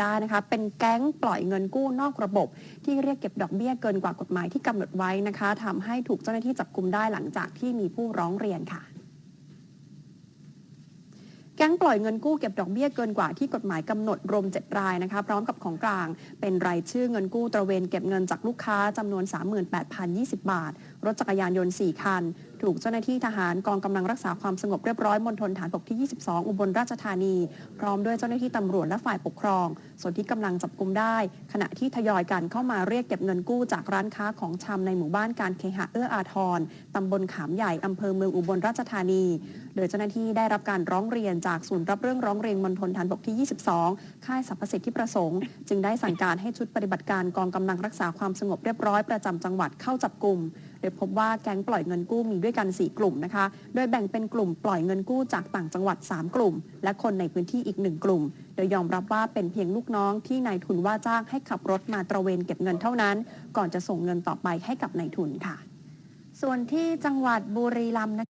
ได้นะคะ เป็นแก๊งปล่อยเงินกู้นอกระบบ ที่เรียกเก็บดอกเบี้ยเกินกว่ากฎหมายที่กำหนดไว้นะคะทำให้ถูกเจ้าหน้าที่จับกลุมได้หลังจากที่มีผู้ร้องเรียนค่ะ ก๊งปล่อยเงินกู้เก็บดอกเบี้ยเกินกว่าที่กฎหมายกำหนดรวม7รายนะคะ พร้อมกับของกลาง เป็นรายชื่อเงินกู้ตระเวนเก็บเงินจากลูกค้าจำนวน 38,020 บาท รถจักรยานยนต์ 4 คัน ถูกเจ้าหน้าที่ทหารกองกำลังรักษาความสงบเรียบร้อยมณฑลฐานบกที่ 22 อุบลราชธานี พร้อมด้วยเจ้าหน้าที่ตำรวจและฝ่ายปกครอง ส่วนที่กำลังจับกุมได้ ขณะที่ทยอยกันเข้ามาเรียกเก็บเงินกู้จากร้านค้าของชำในหมู่บ้านการเคหะเอื้ออาทรตำบลขามใหญ่อำเภอเมืองอุบลราชธานี โดยเจ้าหน้าที่ได้รับการร้องเรียนจากศูนย์รับเรื่องร้องเรียนมณฑลฐานบกที่ 22 ค่ายสรรพสิทธิประสงค์ จึงได้สั่งการให้ชุดปฏิบัติการกองกำลังรักษาความสงบเรียบร้อยประจำจังหวัดเข้าจับกลุ่มโดยพบว่าแก๊งปล่อยเงินกู้มีด้วยกัน 4 กลุ่มนะคะ โดยแบ่งเป็นกลุ่มปล่อยเงินกู้จากต่างจังหวัด 3 กลุ่ม และคนในพื้นที่อีก 1 กลุ่ม โดยยอมรับว่าเป็นเพียงลูกน้องที่นายทุนว่าจ้างให้ขับรถมาตระเวนเก็บเงินเท่านั้น ก่อนจะส่งเงินต่อไปให้กับนายทุนค่ะ ส่วนที่จังหวัดบุรีรัมย์นะ